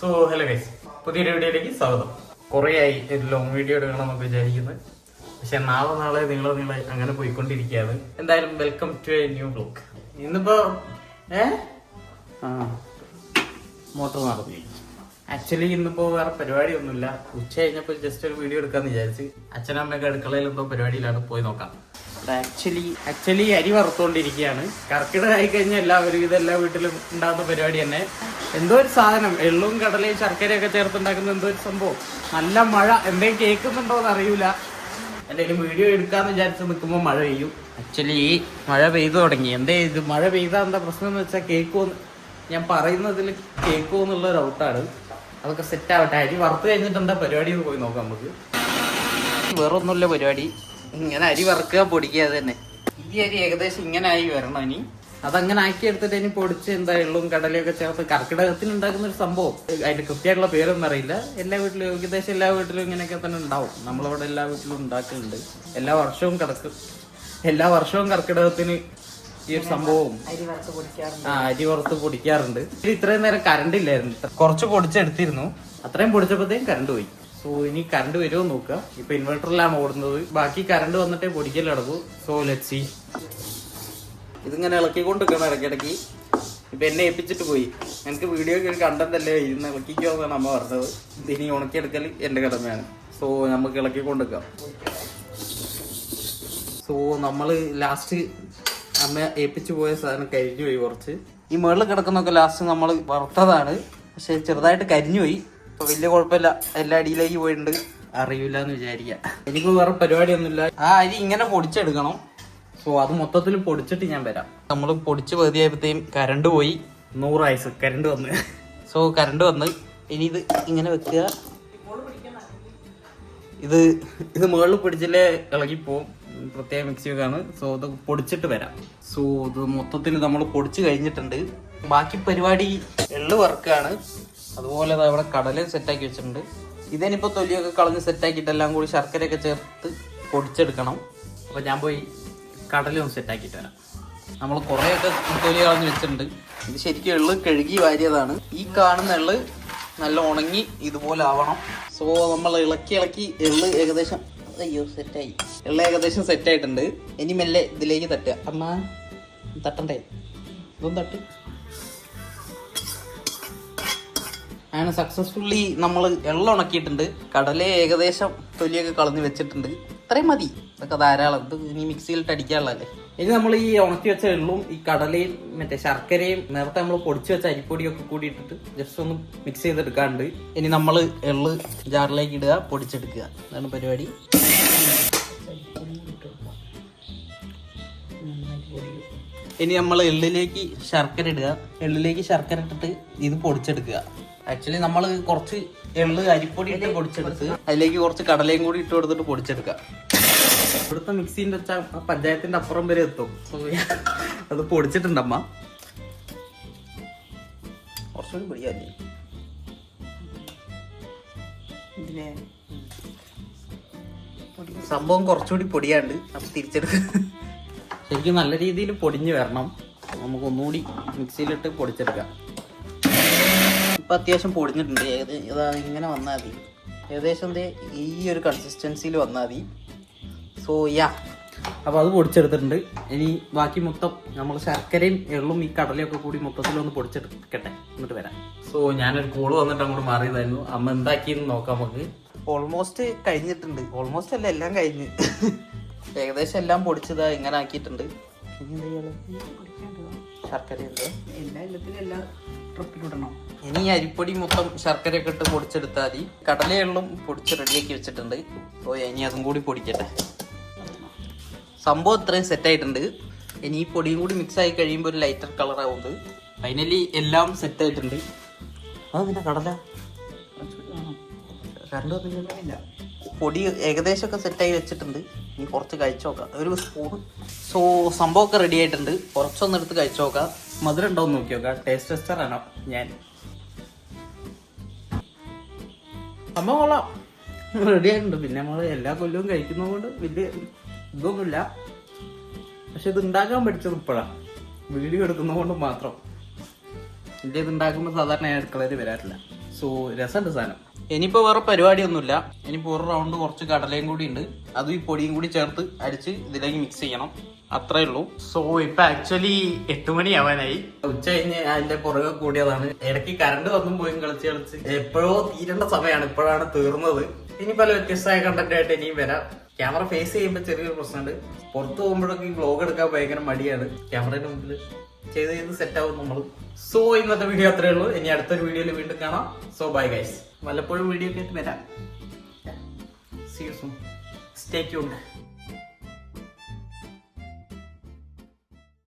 So hello guys പുതിയൊരു വീഡിയോയിലേക്ക് സ്വാഗതം. കുറേയായി ഒരു ലോങ് വീഡിയോ എടുക്കണമെന്നൊക്കെ വിചാരിക്കുന്നത് പക്ഷെ നാളെ നാളെ നിങ്ങൾ നിങ്ങളെ അങ്ങനെ പോയിക്കൊണ്ടിരിക്കുകയാണ്. എന്തായാലും welcome to a new vlog ഇന്നിപ്പോ ഏ? ആ മോട്ടോർ നടത്തി ആക്ച്വലി ഇന്നിപ്പോ വേറെ പരിപാടിയൊന്നുമില്ല. ഉച്ച കഴിഞ്ഞപ്പോൾ ജസ്റ്റ് ഒരു വീഡിയോ എടുക്കാന്ന് വിചാരിച്ച്. അച്ഛനമ്മയൊക്കെ അടുക്കളയിൽ എന്തോ പരിപാടിയിലാണ്. പോയി നോക്കാം. ആക്ച്വലി ആക്ച്വലി അരി വറുത്തുകൊണ്ടിരിക്കുകയാണ് കർക്കിടകമായി കഴിഞ്ഞാൽ എല്ലാവരും ഇതെല്ലാ വീട്ടിലും ഉണ്ടാകുന്ന പരിപാടി തന്നെ. എന്തോ ഒരു സാധനം എള്ളും കടലയും ശർക്കരയൊക്കെ ചേർത്തുണ്ടാക്കുന്ന എന്തോ ഒരു സംഭവം. നല്ല മഴ. എന്തെങ്കിലും കേൾക്കുന്നുണ്ടോ എന്ന് അറിയൂല. എന്തെങ്കിലും വീഡിയോ എടുക്കാന്ന് വിചാരിച്ച് നിൽക്കുമ്പോൾ മഴ പെയ്യും. ആക്ച്വലി മഴ പെയ്തു തുടങ്ങി. എന്തേ ഇത്? മഴ പെയ്താൽ എന്താ പ്രശ്നം എന്ന് വെച്ചാൽ കേൾക്കുമെന്ന് ഞാൻ പറയുന്നതിൽ കേൾക്കുമോ എന്നുള്ള ഒരു ഔട്ടാണ്. അതൊക്കെ സെറ്റ് ആവട്ടെ. അരി വറുത്ത് കഴിഞ്ഞിട്ട് എന്താ പരിപാടി എന്ന് പോയി നോക്കാം നമുക്ക്. വേറൊന്നുമില്ല പരിപാടി. ഇങ്ങനെ അരി വറുക്കുക പൊടിക്കുക അത് തന്നെ. ഈ അരി ഏകദേശം ഇങ്ങനെ ആയി വരണം ഇനി. അതങ്ങനെ ആക്കി എടുത്തിട്ട് ഇനി പൊടിച്ച് എന്താ എള്ളും കടലയൊക്കെ ചേർത്ത് കർക്കിടകത്തിൽ ഉണ്ടാക്കുന്ന ഒരു സംഭവം. അതിന്റെ കൃത്യമായിട്ടുള്ള പേരൊന്നും അറിയില്ല. എല്ലാ വീട്ടിലും ഏകദേശം എല്ലാ വീട്ടിലും ഇങ്ങനെയൊക്കെ തന്നെ ഉണ്ടാവും. നമ്മളവിടെ എല്ലാ വീട്ടിലും ഉണ്ടാക്കുന്നുണ്ട് എല്ലാ വർഷവും കടക്ക് എല്ലാ വർഷവും കർക്കിടകത്തിന് ഈ ഒരു സംഭവം. ആ അരി വറുത്ത് പൊടിക്കാറുണ്ട്. ഇത് ഇത്രയും നേരം കറണ്ട് ഇല്ലായിരുന്നു. കുറച്ച് പൊടിച്ചെടുത്തിരുന്നു. അത്രയും പൊടിച്ചപ്പോഴത്തേക്കും കറണ്ട് പോയി. സോ ഇനി കറണ്ട് വരുമോ നോക്കുക. ഇപ്പൊ ഇൻവെർട്ടറിലാണ് ഓടുന്നത്. ബാക്കി കറണ്ട് വന്നിട്ടേ പൊടിക്കൽ നടക്കൂ. സോ ലെറ്റ് സി ഇതിങ്ങനെ ഇളക്കിക്കൊണ്ടിരിക്കണം ഇടയ്ക്കിടയ്ക്ക്. ഇപ്പൊ എന്നെ ഏൽപ്പിച്ചിട്ട് പോയി. എനിക്ക് വീഡിയോ ഒരു കണ്ടതല്ലേ? ഇരുന്ന് ഇളക്കിക്കോ എന്നാണ് അമ്മ പറഞ്ഞത്. ഇതിനി ഉണക്കിയെടുക്കൽ എന്റെ കടമയാണ്. സോ നമുക്ക് ഇളക്കിക്കൊണ്ടിരിക്കാം. സോ നമ്മൾ ലാസ്റ്റ് അമ്മ ഏൽപ്പിച്ചു പോയ സാധനം കരിഞ്ഞു പോയി കുറച്ച്. ഈ മുകളിൽ കിടക്കുന്നൊക്കെ ലാസ്റ്റ് നമ്മൾ വറുത്തതാണ്. പക്ഷെ ചെറുതായിട്ട് കരിഞ്ഞു പോയി. വലിയ കുഴപ്പമില്ല. എല്ലാ അടിയിലേക്ക് പോയിട്ടുണ്ട്. അറിയില്ല എന്ന് വിചാരിക്കാം. എനിക്ക് വേറെ പരിപാടിയൊന്നുമില്ല. ആ അരി ഇങ്ങനെ പൊടിച്ചെടുക്കണം. സോ അത് മൊത്തത്തിൽ പൊടിച്ചിട്ട് ഞാൻ വരാം. നമ്മൾ പൊടിച്ച് പകുതിയായപ്പോഴത്തേക്കും കരണ്ട് പോയി. നൂറായിസ് കരണ്ട് വന്ന്. സോ കരണ്ട് വന്ന്. ഇനി ഇത് ഇങ്ങനെ വെക്കുക. ഇത് ഇത് മുകളിൽ പിടിച്ചില്ലേ ഇളകിപ്പോവും പ്രത്യേക മിക്സി ആണ് സോ ഇത് പൊടിച്ചിട്ട് വരാം. സോ ഇത് മൊത്തത്തിൽ നമ്മൾ പൊടിച്ച് കഴിഞ്ഞിട്ടുണ്ട്. ബാക്കി പരിപാടി എള്ള് വറുക്കാണ് അതുപോലെ ദാ ഇവിടെ കടലയും സെറ്റാക്കി വെച്ചിട്ടുണ്ട്. ഇതിനിപ്പോൾ തൊലിയൊക്കെ കളഞ്ഞ് സെറ്റാക്കിയിട്ട് എല്ലാം കൂടി ശർക്കരയൊക്കെ ചേർത്ത് പൊടിച്ചെടുക്കണം. അപ്പോൾ ഞാൻ പോയി കടലും സെറ്റാക്കിയിട്ട് വരാം. നമ്മൾ കുറേയൊക്കെ തൊലി കളഞ്ഞ് വെച്ചിട്ടുണ്ട്. ഇത് ശരിക്കും എള്ള് കഴുകി വാരിയതാണ്. ഈ കാണുന്ന എള്ള് നല്ല ഉണങ്ങി ഇതുപോലെ ആവണം. സോ നമ്മൾ ഇളക്കി ഇളക്കി എള്ള് ഏകദേശം അയ്യോ സെറ്റായി എള്ള ഏകദേശം സെറ്റായിട്ടുണ്ട് ഇനി മെല്ലെ ഇതിലേക്ക് തട്ടുക. അമ്മ തട്ടണ്ടേ? ഇതൊന്നും തട്ട്. അങ്ങനെ സക്സസ്ഫുള്ളി നമ്മൾ എള്ള ഉണക്കിയിട്ടുണ്ട്. കടലെ ഏകദേശം തൊലിയൊക്കെ കളഞ്ഞ് വെച്ചിട്ടുണ്ട്. ഇത്രയും മതി. ഇതൊക്കെ ധാരാളം. ഇത് ഇനി മിക്സിയിലിട്ട് അടിക്കാനുള്ളതല്ലേ? ഇനി നമ്മൾ ഈ ഉണക്കി വെച്ച എള്ളും ഈ കടലയും മറ്റേ ശർക്കരയും നേരത്തെ നമ്മൾ പൊടിച്ചു വെച്ച അരിപ്പൊടിയൊക്കെ കൂടി ഇട്ടിട്ട് ജസ്റ്റ് ഒന്ന് മിക്സ് ചെയ്തെടുക്കാണ്ട്. ഇനി നമ്മൾ എള്ള് ജാറിലേക്ക് ഇടുക പൊടിച്ചെടുക്കുക. അതാണ് പരിപാടി. ഇനി നമ്മൾ എള്ളിലേക്ക് ശർക്കര ഇടുക. എള്ളിലേക്ക് ശർക്കര ഇട്ടിട്ട് ഇത് പൊടിച്ചെടുക്കുക. ആക്ച്വലി നമ്മൾ കുറച്ച് എള്ള് അരിപ്പൊടി ഇട്ട് പൊടിച്ചെടുത്ത് അതിലേക്ക് കുറച്ച് കടലയും കൂടി ഇട്ട് കൊടുത്തിട്ട് പൊടിച്ചെടുക്കുക. ഇവിടുത്തെ മിക്സിന്റെ വെച്ചാൽ പഞ്ചായത്തിന്റെ അപ്പുറം വരെ എത്തും. അത് പൊടിച്ചിട്ടുണ്ടമ്മ. കുറച്ചുകൂടി പൊടിയാല്ലേ സംഭവം കുറച്ചുകൂടി പൊടിയാണ്ട് അപ്പം തിരിച്ചെടുക്കുക ശരിക്കും നല്ല രീതിയിൽ പൊടിഞ്ഞ് വരണം. നമുക്ക് ഒന്നുകൂടി മിക്സിയിലിട്ട് പൊടിച്ചെടുക്കാം. ഇപ്പൊ അത്യാവശ്യം പൊടിഞ്ഞിട്ടുണ്ട്. ഏത് ഇതാ ഇങ്ങനെ വന്നാൽ മതി. ഏകദേശം ഈ ഒരു കൺസിസ്റ്റൻസിയിൽ വന്നാൽ മതി. സോ യാ അപ്പോൾ അത് പൊടിച്ചെടുത്തിട്ടുണ്ട്. ഇനി ബാക്കി മൊത്തം നമ്മൾ ശർക്കരയും എള്ളും ഈ കടലയൊക്കെ കൂടി മൊത്തത്തിലൊന്ന് പൊടിച്ചെടുക്കട്ടെ. എന്നിട്ട് വരാം. സോ ഞാനൊരു കോൾ വന്നിട്ട് അങ്ങോട്ട് മാറിയതായിരുന്നു. അമ്മ എന്താക്കിയെന്ന് നോക്കാം നമുക്ക്. ഓൾമോസ്റ്റ് കഴിഞ്ഞിട്ടുണ്ട്. ഓൾമോസ്റ്റ് അല്ല എല്ലാം കഴിഞ്ഞ്. ഏകദേശം എല്ലാം പൊടിച്ചതാ ഇങ്ങനെ ആക്കിയിട്ടുണ്ട്. ഇനി അരിപ്പൊടി മൊത്തം ശർക്കര ഇനി അരിപ്പൊടി ശർക്കരയൊക്കെ ഇട്ട് പൊടിച്ചെടുത്താൽ മതി. കടലയെള്ളും പൊടിച്ച് റെഡിയാക്കി വെച്ചിട്ടുണ്ട്. ഓ ഇനി അതും കൂടി പൊടിക്കട്ടെ. സംഭവം ഇത്രയും സെറ്റ് ആയിട്ടുണ്ട്. ഇനി ഈ പൊടിയും കൂടി മിക്സ് ആയി കഴിയുമ്പോൾ ഒരു ലൈറ്റർ കളർ ആവുന്നത് ഫൈനലി എല്ലാം സെറ്റ് ആയിട്ടുണ്ട്. അത് പിന്നെ കടല രണ്ടു വന്നില്ല പൊടി ഏകദേശമൊക്കെ സെറ്റായി വെച്ചിട്ടുണ്ട്. ഇനി കുറച്ച് കഴിച്ചു നോക്കാം. ഒരു സ്പൂൺ സോ സംഭവമൊക്കെ റെഡി ആയിട്ടുണ്ട്. കുറച്ചൊന്ന് എടുത്ത് കഴിച്ചു നോക്കാം. മധുരം ഉണ്ടോ നോക്കി നോക്കാം. ടേസ്റ്റ് ടെസ്റ്റർ ആണ്? ഞാൻ. സംഭവം കൊള്ളാം. റെഡി ആയിട്ടുണ്ട്. പിന്നെ നമ്മൾ എല്ലാ കൊല്ലവും കഴിക്കുന്നതുകൊണ്ട് വലിയ ഇതൊന്നുമില്ല. പക്ഷെ ഇത് ഉണ്ടാക്കാൻ പഠിച്ചത് ഇപ്പോഴാണ് വീഡിയോ എടുക്കുന്നതുകൊണ്ട് മാത്രം. എന്റെ ഇത് ഉണ്ടാക്കുമ്പോൾ സാധാരണ ഞാൻ അടുക്കളയിൽ വരാറില്ല. സോ രസമുണ്ട് സാധനം. ഇനിയിപ്പോ വേറെ പരിപാടിയൊന്നുമില്ല. ഇനിയിപ്പോ ഒരു റൗണ്ട് കുറച്ച് കടലയും കൂടി ഉണ്ട്. അതും ഈ പൊടിയും കൂടി ചേർത്ത് അടിച്ച് ഇതിലേക്ക് മിക്സ് ചെയ്യണം. അത്രേ ഉള്ളൂ. സോ ഇപ്പൊ ആക്ച്വലി എട്ട് മണി ആവാനായി. ഉച്ച കഴിഞ്ഞ് അതിന്റെ പുറകെ കൂടിയതാണ്. ഇടയ്ക്ക് കറണ്ട് വന്നും പോയി കളിച്ച് കളിച്ച്. എപ്പോഴോ തീരേണ്ട സമയമാണ് ഇപ്പോഴാണ് തീർന്നത്. ഇനി പല വ്യത്യസ്തമായ കണ്ടന്റ് ആയിട്ട് ഇനിയും വരാം. ക്യാമറ ഫേസ് ചെയ്യുമ്പോൾ ചെറിയൊരു പ്രശ്നമുണ്ട്. പുറത്ത് പോകുമ്പോഴൊക്കെ ഈ വ്ലോഗ് എടുക്കാൻ ഭയങ്കര മടിയാണ്. ക്യാമറയുടെ മുമ്പിൽ ചെയ്ത് ചെയ്ത് സെറ്റ് ആവും നമ്മൾ സോ ഇന്നത്തെ വീഡിയോ അത്രേ ഉള്ളൂ. ഇനി അടുത്തൊരു വീഡിയോയിൽ വീണ്ടും കാണാം. സോ ബൈ ഗൈസ് വല്ലപ്പോഴും വീഡിയോ ഒക്കെ ആയിട്ട് വരാം സീ സ്റ്റേ ട്യൂൺഡ്